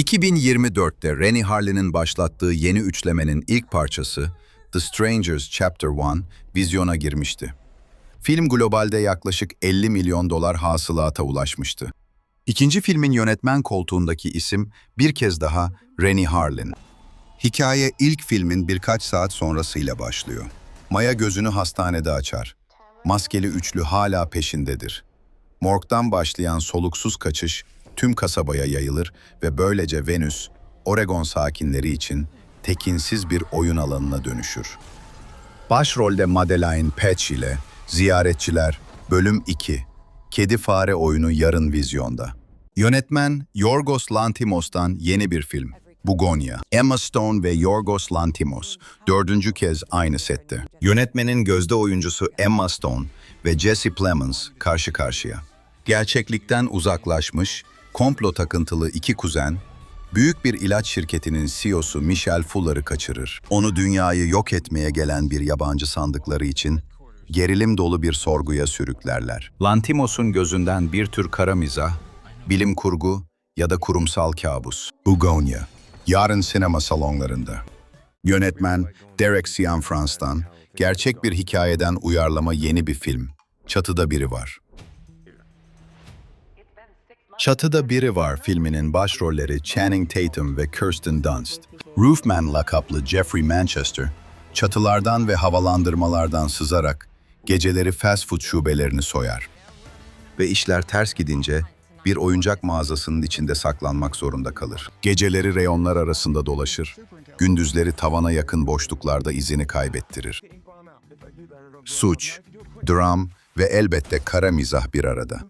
2024'te Rennie Harlin'in başlattığı yeni üçlemenin ilk parçası The Strangers Chapter 1 vizyona girmişti. Film globalde yaklaşık 50 milyon dolar hasılata ulaşmıştı. İkinci filmin yönetmen koltuğundaki isim bir kez daha Rennie Harlin. Hikaye ilk filmin birkaç saat sonrasıyla başlıyor. Maya gözünü hastanede açar. Maskeli üçlü hala peşindedir. Morgdan başlayan soluksuz kaçış tüm kasabaya yayılır ve böylece Venüs, Oregon sakinleri için tekinsiz bir oyun alanına dönüşür. Başrolde Madeline Patch ile Ziyaretçiler Bölüm 2 Kedi Fare Oyunu yarın vizyonda. Yönetmen Yorgos Lanthimos'tan yeni bir film. Bugonya. Emma Stone ve Yorgos Lanthimos dördüncü kez aynı sette. Yönetmenin gözde oyuncusu Emma Stone ve Jesse Plemons karşı karşıya. Gerçeklikten uzaklaşmış, komplo takıntılı iki kuzen, büyük bir ilaç şirketinin CEO'su Michel Fuller'ı kaçırır. Onu dünyayı yok etmeye gelen bir yabancı sandıkları için gerilim dolu bir sorguya sürüklerler. Lantimos'un gözünden bir tür kara mizah, bilim kurgu ya da kurumsal kabus. Bugonya, yarın sinema salonlarında. Yönetmen Derek Cianfrans'tan gerçek bir hikayeden uyarlama yeni bir film. Çatıda Biri Var. Çatıda Biri Var filminin başrolleri Channing Tatum ve Kirsten Dunst. Roofman lakaplı Jeffrey Manchester, çatılardan ve havalandırmalardan sızarak geceleri fast food şubelerini soyar. Ve işler ters gidince bir oyuncak mağazasının içinde saklanmak zorunda kalır. Geceleri reyonlar arasında dolaşır, gündüzleri tavana yakın boşluklarda izini kaybettirir. Suç, dram ve elbette kara mizah bir arada.